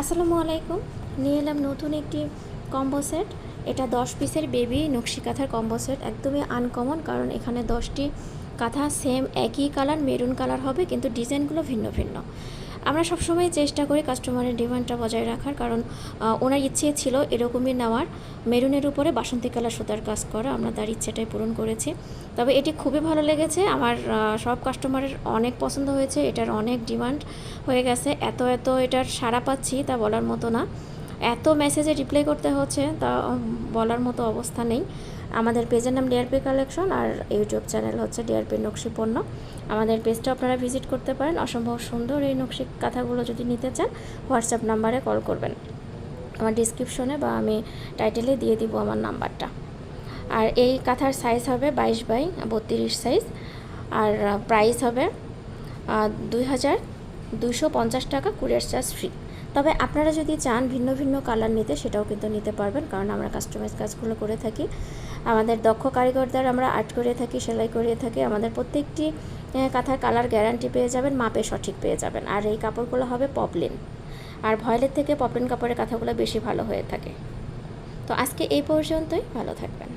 আসসালামু আলাইকুম। নিয়ে এলাম নতুন একটি কম্বো সেট। এটা দশ পিসের বেবি নকশি কাঁথার কম্বো সেট। একদমই আনকমন কারণ এখানে দশটি কাঁথা সেম একই কালার মেরুন কালার হবে, কিন্তু ডিজাইনগুলো ভিন্ন ভিন্ন। আমরা সবসময় চেষ্টা করি কাস্টমারের ডিমান্ডটা বজায় রাখার কারণ ওনার ইচ্ছে ছিল এরকমই নেওয়ার। মেরুনের উপরে বাসন্তী কালার সুতার কাজ করা, আমরা তার ইচ্ছেটাই পূরণ করেছি। তবে এটি খুবই ভালো লেগেছে। আমার সব কাস্টমারের অনেক পছন্দ হয়েছে, এটার অনেক ডিমান্ড হয়ে গেছে। এত এত এটার সাড়া পাচ্ছি তা বলার মতো না। এত মেসেজে রিপ্লাই করতে হচ্ছে তা বলার মতো অবস্থা নেই। আমাদের পেজের নাম ডিআরপি কালেকশন আর ইউটিউব চ্যানেল হচ্ছে ডিআরপি নকশি পণ্য আমাদের পেজটা আপনারা ভিজিট করতে পারেন। অসম্ভব সুন্দর এই নকশি কাঁথাগুলো যদি নিতে চান হোয়াটসঅ্যাপ নাম্বারে কল করবেন। আমার ডিসক্রিপশনে বা আমি টাইটেলে দিয়ে দিব আমার নাম্বারটা আর এই কাঁথার সাইজ হবে বাইশ বাই বত্রিশ সাইজ আর প্রাইস হবে দুই হাজার দুইশো পঞ্চাশ টাকা কুরিয়ার চার্জ ফ্রি তবে আপনারা যদি চান ভিন্ন ভিন্ন কালার নিতে, সেটাও কিন্তু নিতে পারবেন। কারণ আমরা কাস্টমাইজ কাজগুলো করে থাকি। আমাদের দক্ষ কারিগর দ্বারা আমরা আর্ট করিয়ে থাকি, সেলাই করিয়ে থাকি, আমাদের প্রত্যেকটি কাঁথার কালার গ্যারান্টি পেয়ে যাবেন, মাপে সঠিক পেয়ে যাবেন। আর এই কাপড়গুলো হবে পপলিন আর ভয়েলের থেকে পপলিন কাপড়ের কাঁথাগুলো বেশি ভালো হয়ে থাকে। তো আজকে এই পর্যন্তই, ভালো থাকবেন।